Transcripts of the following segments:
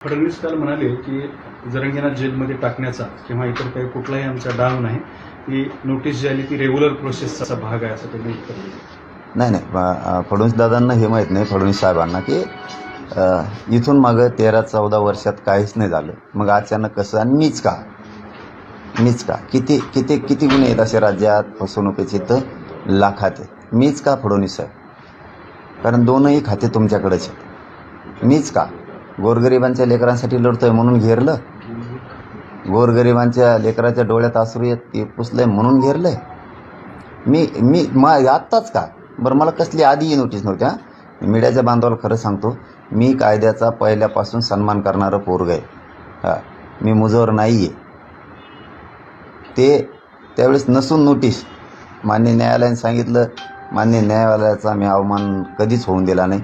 फडणवीस काल म्हणाले की जरंगीना जेलमध्ये टाकण्याचा किंवा इतर काही कुठलाही आमचा डाव नाही ती नोटीस जी आली ती रेग्युलर प्रोसेसचा भाग आहे असं त्यांनी उत्तर दिलं. नाही नाही. फडणवीस दादांना हे माहीत नाही फडणवीस साहेबांना की इथून मागं तेरा चौदा वर्षात काहीच नाही झालं. मग अचानक कसं आणि मीच का? मीच का? किती किती किती गुन्हे आहेत असे राज्यात फसवणुकीचे तर लाखात आहे मीच का फडणवीस साहेब? कारण दोनही खाते तुमच्याकडेच आहेत. मीच का? गोरगरिबांच्या लेकरांसाठी लढतोय म्हणून घेरलं. गोरगरिबांच्या लेकराच्या डोळ्यात आसरू येत ते पुसलंय म्हणून घेरलंय. मी मी मा आत्ताच का? बरं मला कसली आधी नोटीस नव्हत्या मीडियाच्या बांधवाला खरं सांगतो मी कायद्याचा पहिल्यापासून सन्मान करणारं पोरग आहे. हां मी मुजोर नाही आहे ते त्यावेळेस नसून नोटीस मान्य न्यायालयाने सांगितलं मान्य न्यायालयाचा मी अवमान कधीच होऊन दिला नाही.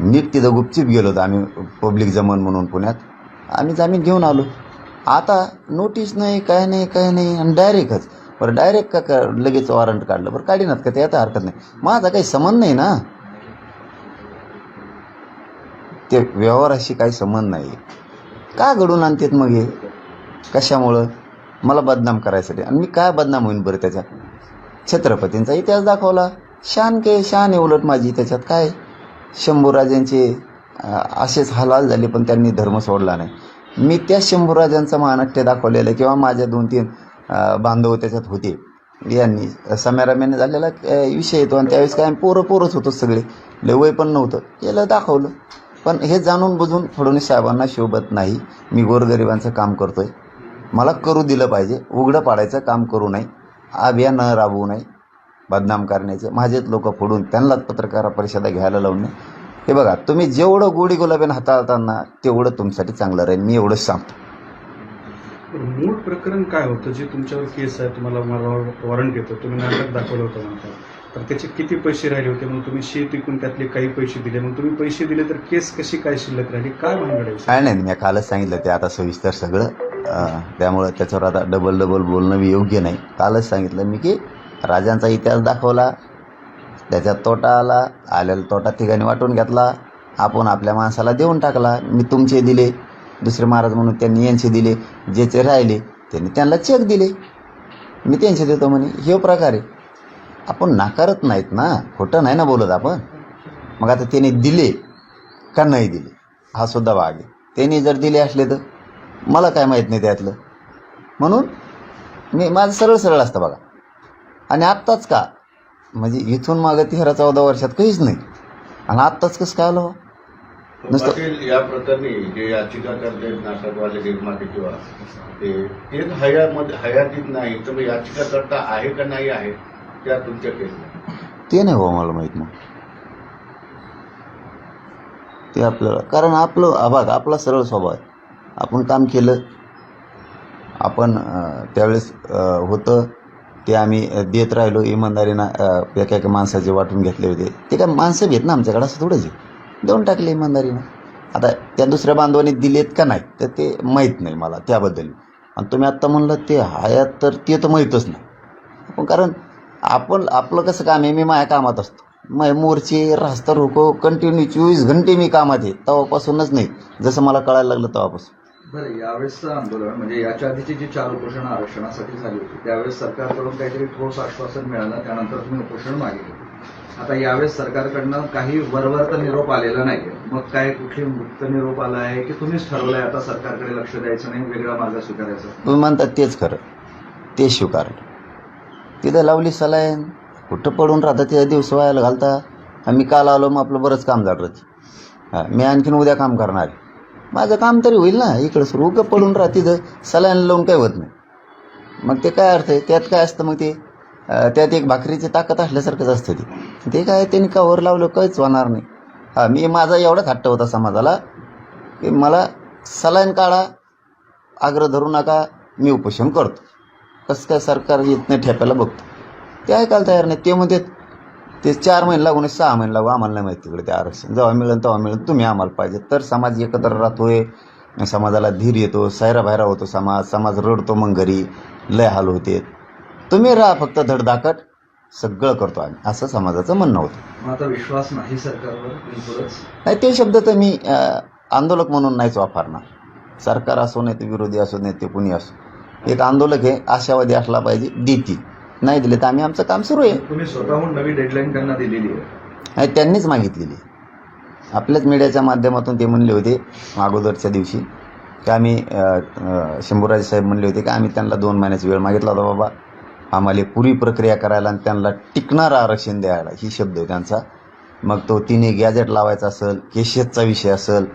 नीट तिथं गुपचीप गेलो होतो आम्ही पब्लिक जमन म्हणून पुण्यात. आम्ही जामीन घेऊन आलो. आता नोटीस नाही काय नाही काय नाही आणि डायरेक्टच बरं डायरेक्ट का का लगेच वॉरंट काढलं? बरं काढीनात का ते? आता हरकत नाही. माझा काही संबंध नाही ना. ते व्यवहाराशी काही संबंध नाही. का घडून आणतात मग हे? कशामुळं? मला बदनाम करायसाठी. आणि मी काय बदनाम होईन बरं त्याच्यात? छत्रपतींचा इतिहास दाखवला. शान के शान आहे उलट माझी त्याच्यात काय? शंभूराजांचे असेच हालाल झाले पण त्यांनी धर्म सोडला नाही. मी त्या शंभूराजांचं महानाट्य दाखवलेलं आहे किंवा माझ्या दोन तीन बांधव त्याच्यात होते. यांनी सम्याराम्याने झालेला विषय येतो आणि त्यावेळेस काय पोरं पोरंच होतो सगळे. लय वय पण नव्हतं. केलं दाखवलं. पण हे जाणून बुजून फडणवीस साहेबांना शोभत नाही. मी गोरगरिबांचं काम करतोय. मला करू दिलं पाहिजे. उघडं पाडायचं काम करू नये. अभियान राबवू नये. बदनाम करण्याचे. माझेच लोक फोडून त्यांनाच पत्रकार परिषदा घ्यायला लावणे हे बघा तुम्ही जेवढं गोडी गुलाबीनं हाताळताना तेवढं तुमच्यासाठी चांगलं राहील. मी एवढंच सांगतो. मूळ प्रकरण काय होतं? जे तुमच्यावर केस आहे तुम्हाला मला वॉरंट येतं तुम्ही नाटक दाखवलं होतं म्हणता तर त्याचे किती पैसे राहिले होते? मग तुम्ही शेत विकून त्यातले काही पैसे दिले. मग तुम्ही पैसे दिले तर केस कशी काय शिल्लक राहिली? काय भानगड काय नाही मी कालच सांगितलं ते आता सविस्तर सगळं. त्यामुळं त्याच्यावर आता डबल डबल बोलणं योग्य नाही. कालच सांगितलं मी की राजांचा इतिहास दाखवला त्याच्यात तोटा आला आलेला तोटा ठिकाणी वाटून घेतला आपण आपल्या माणसाला देऊन टाकला. मी तुमचे दिले दुसरे महाराज म्हणून त्यांनी यांचे दिले ज्याचे राहिले त्यांनी त्यांना चेक दिले. मी त्यांचे देतो म्हणे. हे प्रकार आहे आपण नाकारत नाहीत ना खोटं नाही ना बोलत आपण. मग आता त्याने दिले का नाही दिले? हा सुद्धा भाग आहे. त्यांनी जर दिले असले तर? मला काय माहीत नाही त्यातलं. म्हणून मी माझं सरळ सरळ असतं बघा. आणि आत्ताच का? म्हणजे इथून मागं तेरा चौदा वर्षात काहीच नाही. आणि आत्ताच कसं काय आलं हो? नुसतं या प्रकरणी जे याचिका करते नाटकवाले निर्माते किंवा ते ते हयामध्ये हयातीत नाही. तर मग याचिकाकर्ता आहे का नाही आहे? त्या तुमच्या केसला ते नाही हो मला माहीत मग. ते आपल्याला कारण आपलं बघ आपला सरळ स्वभाव आहे. आपण काम केलं. आपण त्यावेळेस होतं. ते आम्ही देत राहिलो इमानदारीनं एका एका माणसाचे वाटून घेतले होते. ते काय माणसं घेत ना आमच्याकडे असं थोडंच देऊन टाकले इमानदारीनं. आता त्या दुसऱ्या बांधवाने दिलेत का नाही तर ते माहीत नाही मला त्याबद्दल. आणि तुम्ही आत्ता म्हणलं ते हयात तर ते तर माहीतच नाही. पण कारण आपण आपलं कसं काम आहे मी माझ्या कामात असतो. मग मोर्चे रास्ता रोको कंटिन्यू चोवीस घंटे मी कामात आहे तेव्हापासूनच नाही. जसं मला कळायला लागलं तेव्हापासून. बरं यावेळेसचं आंदोलन म्हणजे याच्या आधीची जी चार उपोषण आरक्षणासाठी झाली होती त्यावेळेस सरकारकडून काहीतरी ठोस आश्वासन मिळालं त्यानंतर तुम्ही उपोषण मागितलं आता यावेळेस सरकारकडनं काही वरवरचा निरोप आलेला नाही मग काय कुठली मुक्त निरोप आला आहे की तुम्हीच ठरवलंय आता सरकारकडे लक्ष द्यायचं नाही वेगळा मार्ग स्वीकारायचा? तुम्ही म्हणतात तेच खरं. ते स्वीकार. तिथं लावली सलाईन कुठं पडून राहता तिथं दिवस व्हायला घालता. आम्ही काल आलो मग आपलं बरंच काम झालं. हां मी आणखीन उद्या काम करणार आहे. माझं काम तरी होईल ना इकडं सुरू उगं पडून राहा तिथं सलाईन लावून काय होत नाही. मग ते काय अर्थ आहे? त्यात काय असतं मग ते? त्यात एक भाकरीची ताकद असल्यासारखंच असतं ते. ते काय त्यांनी कावर लावलं काहीच होणार नाही. हां मी माझा एवढाच हट्ट होता समाजाला की मला सलाईन काढा आग्रह धरू नका मी उपोषण करतो. कसं काय सरकार येत नाही ठेपायला बघतो? ते ऐकायला तयार नाही. ते म्हणतात ते चार महिने लागून सहा महिने लागू आम्हाला नाही माहिती तिकडे ते आरक्षण. जेव्हा मिळेल तेव्हा मिळेल. तुम्ही आम्हाला पाहिजे. तर समाज एकत्र राहतोय. समाजाला धीर येतो. सैरा बाहेरा होतो समाज. समाज रडतो मग घरी. लय हाल होते. तुम्ही राहा फक्त धडधाकट सगळं करतो आम्ही. असं समाजाचं म्हणणं होतं. आता विश्वास नाही सरकारवर. नाही ते शब्द तर मी आंदोलक म्हणून नाहीच वापरणार. सरकार असो नाही ते विरोधी असो नाही ते कुणी असो. एक आंदोलक हे आशावादी असला पाहिजे. देती नाही दिले तर आम्ही आमचं काम सुरू आहे. तुम्ही स्वतःहून नवी डेडलाईन त्यांना दिलेली आहे. नाही त्यांनीच मागितलेली आपल्याच मीडियाच्या माध्यमातून ते म्हणले होते अगोदरच्या दिवशी. की आम्ही अ, अ, शंभूराजे साहेब म्हणले होते की आम्ही त्यांना दोन महिन्याचा वेळ मागितला होता बाबा. आम्हाला पुरी प्रक्रिया करायला आणि त्यांना टिकणारं आरक्षण द्यायला. ही शब्द आहे त्यांचा. मग तो तिन्ही गॅजेट लावायचा असेल केशेतचा विषय असेल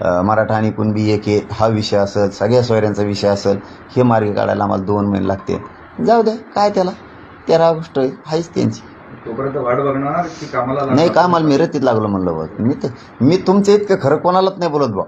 अ, मराठा आणि कुणबी एक आहे हा विषय असेल सगळ्या सोयऱ्यांचा विषय असेल हे मार्ग काढायला आम्हाला दोन महिने लागते जाऊ दे काय त्याला? तेरा गोष्ट आहे हाच त्यांची. तोपर्यंत वाट बघणार की कामाला? नाही का मला मी रतीत लागलो म्हणलं बघ. मी तर मी तुमच्या इतकं खरं कोणालाच नाही बोलत बा.